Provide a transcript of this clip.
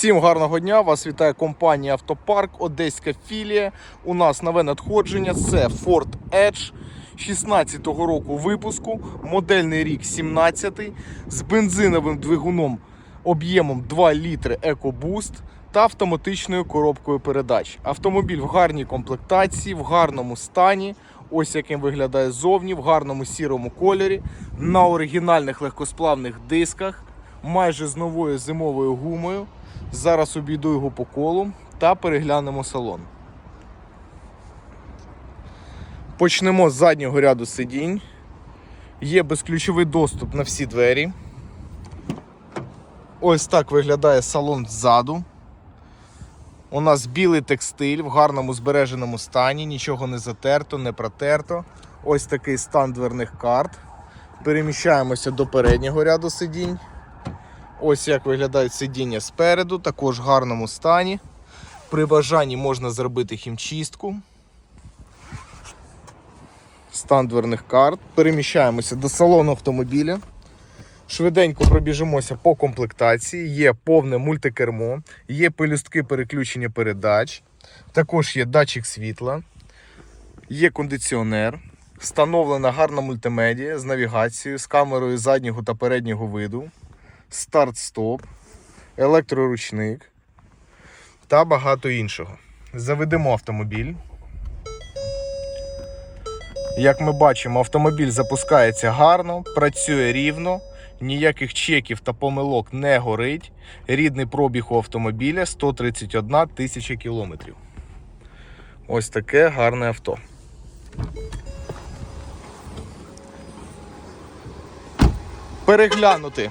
Всім гарного дня! Вас вітає компанія Автопарк, Одеська філія. У нас нове надходження. Це Ford Edge 16-го року випуску, модельний рік 17 з бензиновим двигуном об'ємом 2 літри EcoBoost та автоматичною коробкою передач. Автомобіль в гарній комплектації, в гарному стані. Ось яким виглядає ззовні, в гарному сірому кольорі, на оригінальних легкосплавних дисках, майже з новою зимовою гумою. Зараз обійду його по колу та переглянемо салон. Почнемо з заднього ряду сидінь. Є безключовий доступ на всі двері. Ось так виглядає салон ззаду. У нас білий текстиль в гарному збереженому стані, нічого не затерто, не протерто. Ось такий стан дверних карт. Переміщаємося до переднього ряду сидінь. Ось як виглядають сидіння спереду, також в гарному стані. При бажанні можна зробити хімчистку. Стан дверних карт. Переміщаємося до салону автомобіля. Швиденько пробіжимося по комплектації. Є повне мультикермо, є пелюстки переключення передач, також є датчик світла, є кондиціонер, встановлена гарна мультимедія з навігацією, з камерою заднього та переднього виду, старт-стоп, електроручник та багато іншого. Заведемо автомобіль. Як ми бачимо, автомобіль запускається гарно, працює рівно, ніяких чеків та помилок не горить. Рідний пробіг у автомобіля 131 тисяча кілометрів. Ось таке гарне авто. Переглянути,